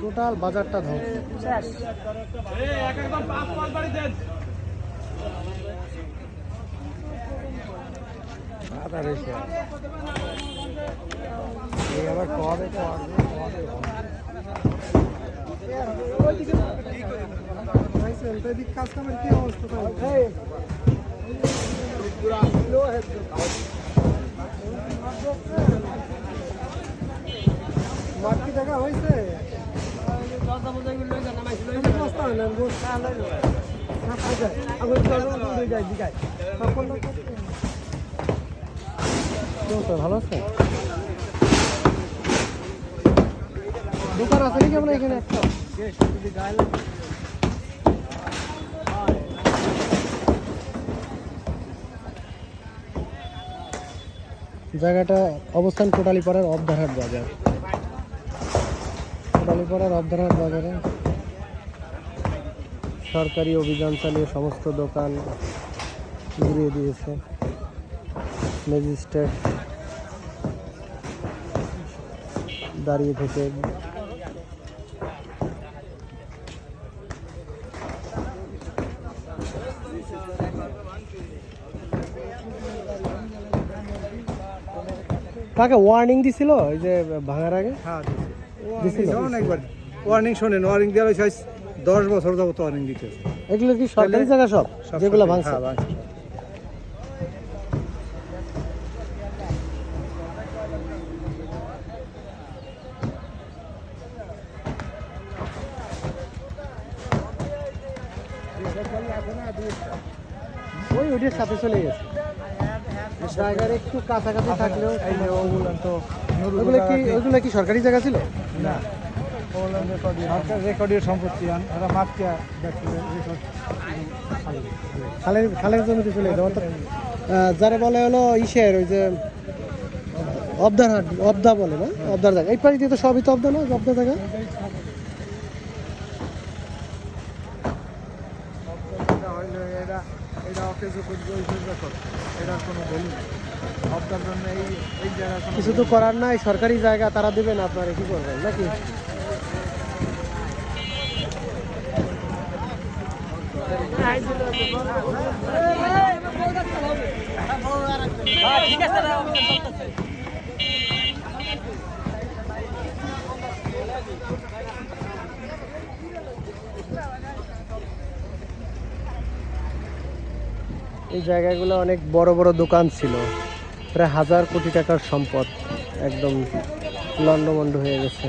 Total বাজারটা আবার কবে কবে কাজ কামের কি অবস্থা মাটি দেখা হয়েছে? ভালো আছে? দোকান আছে নাকি আমরা এখানে? একটা জায়গাটা অবস্থান কোটালীপাড়ার অবধারহাট বাজার। কোটালীপাড়ার অবধারহাট বাজারে সরকারি অভিযান চালিয়ে সমস্ত দোকান ঘুরিয়ে দিয়েছে। ম্যাজিস্ট্রেট দাঁড়িয়ে থেকে কাকে ওয়ার্নিং দিছিল? ওই যে ভাঙার আগে? হ্যাঁ ওয়ার্নিং শোনেন ওয়ার্নিং দেওয়া হয়েছে দশ বছর যাবত ওয়ার্নিং দিতেছে এগুলো কি সরকারি জায়গা সব? সব যেগুলো ভাঙছে। হ্যাঁ, ওই সাথে চলে গেছে। জায়গার একটু কাছাকাছি থাকলেও এই ওগুলো তো ওগুলো কি ওগুলো কি সরকারি জায়গা ছিল? না সরকার সম্পত্তি ওরা খালের খালের জমিতে চলে গেছে অর্থাৎ আহ, যারা বলে হলো ইসের ওই যে অবদার হাট অবদা বলে না? অবদার জায়গা। এই পাড়ি দিয়ে তো সবই তো অবদা না? অবদা জায়গা? হইলে এটা এটা অকেজ এটার কোনো ভ্যালু নেই আপনার জন্য এই এই জায়গার কিছু তো করার নাই সরকারি জায়গা তারা দেবেন আপনারা কি করবেন নাকি এই জায়গাগুলো অনেক বড় বড় দোকান ছিল। প্রায় হাজার কোটি টাকার সম্পদ একদম লন্ডমন্ড হয়ে গেছে।